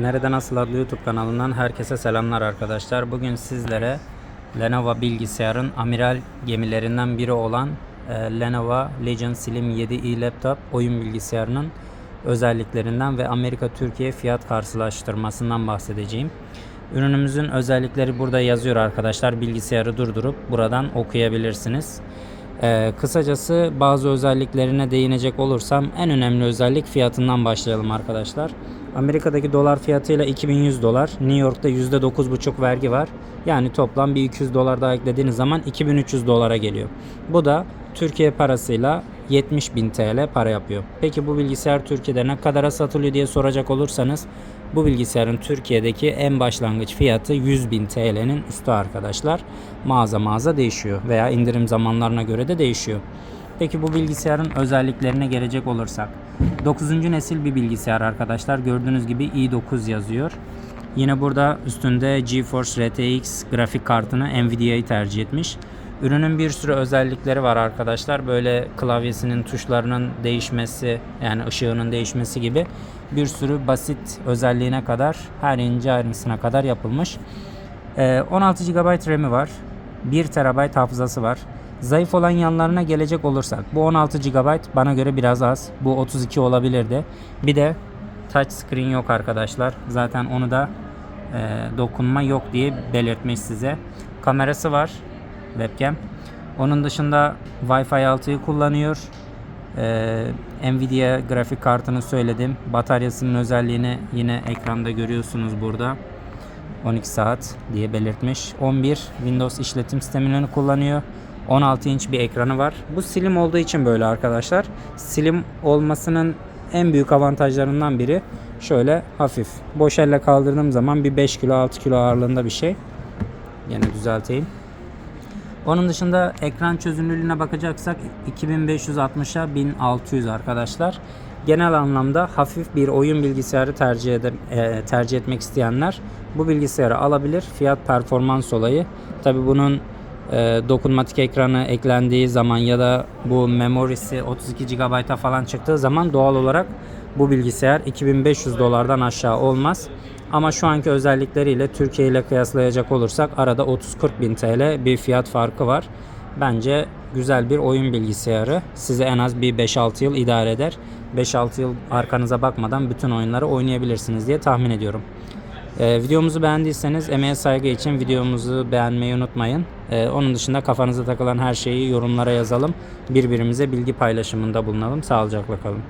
Nereden Asıl adlı YouTube kanalından herkese selamlar arkadaşlar. Bugün sizlere Lenovo bilgisayarın amiral gemilerinden biri olan e, Lenovo Legion Slim 7i laptop oyun bilgisayarının özelliklerinden ve Amerika Türkiye fiyat karşılaştırmasından bahsedeceğim. Ürünümüzün özellikleri burada yazıyor arkadaşlar. Bilgisayarı durdurup buradan okuyabilirsiniz. Ee, kısacası bazı özelliklerine değinecek olursam en önemli özellik fiyatından başlayalım arkadaşlar. Amerika'daki dolar fiyatıyla 2100 dolar. New York'ta %9,5 vergi var. Yani toplam bir 200 dolar daha eklediğiniz zaman 2300 dolara geliyor. Bu da Türkiye parasıyla 70.000 TL para yapıyor. Peki bu bilgisayar Türkiye'de ne kadara satılıyor diye soracak olursanız bu bilgisayarın Türkiye'deki en başlangıç fiyatı 100.000 TL'nin üstü arkadaşlar. Mağaza mağaza değişiyor veya indirim zamanlarına göre de değişiyor. Peki bu bilgisayarın özelliklerine gelecek olursak 9. nesil bir bilgisayar arkadaşlar. Gördüğünüz gibi i9 yazıyor. Yine burada üstünde GeForce RTX grafik kartını Nvidia'yı tercih etmiş. Ürünün bir sürü özellikleri var arkadaşlar. Böyle klavyesinin tuşlarının değişmesi yani ışığının değişmesi gibi bir sürü basit özelliğine kadar her ince ayrıntısına kadar yapılmış. Ee, 16 GB RAM'i var. 1 TB hafızası var. Zayıf olan yanlarına gelecek olursak bu 16 GB bana göre biraz az. Bu 32 olabilirdi. Bir de touch screen yok arkadaşlar. Zaten onu da e, dokunma yok diye belirtmiş size. Kamerası var webcam. Onun dışında Wi-Fi 6'yı kullanıyor. Ee, Nvidia grafik kartını söyledim. Bataryasının özelliğini yine ekranda görüyorsunuz burada. 12 saat diye belirtmiş. 11 Windows işletim sistemini kullanıyor. 16 inç bir ekranı var. Bu slim olduğu için böyle arkadaşlar. Slim olmasının en büyük avantajlarından biri şöyle hafif. Boş elle kaldırdığım zaman bir 5 kilo 6 kilo ağırlığında bir şey. Yine düzelteyim. Onun dışında ekran çözünürlüğüne bakacaksak 2560'a 1600 arkadaşlar. Genel anlamda hafif bir oyun bilgisayarı tercih, ede, e, tercih etmek isteyenler bu bilgisayarı alabilir. Fiyat performans olayı. Tabi bunun e, dokunmatik ekranı eklendiği zaman ya da bu memorisi 32 GB'a falan çıktığı zaman doğal olarak bu bilgisayar 2500 dolardan aşağı olmaz. Ama şu anki özellikleriyle Türkiye ile kıyaslayacak olursak arada 30-40 bin TL bir fiyat farkı var. Bence güzel bir oyun bilgisayarı. Size en az bir 5-6 yıl idare eder. 5-6 yıl arkanıza bakmadan bütün oyunları oynayabilirsiniz diye tahmin ediyorum. Ee, videomuzu beğendiyseniz emeğe saygı için videomuzu beğenmeyi unutmayın. Ee, onun dışında kafanıza takılan her şeyi yorumlara yazalım. Birbirimize bilgi paylaşımında bulunalım. Sağlıcakla kalın.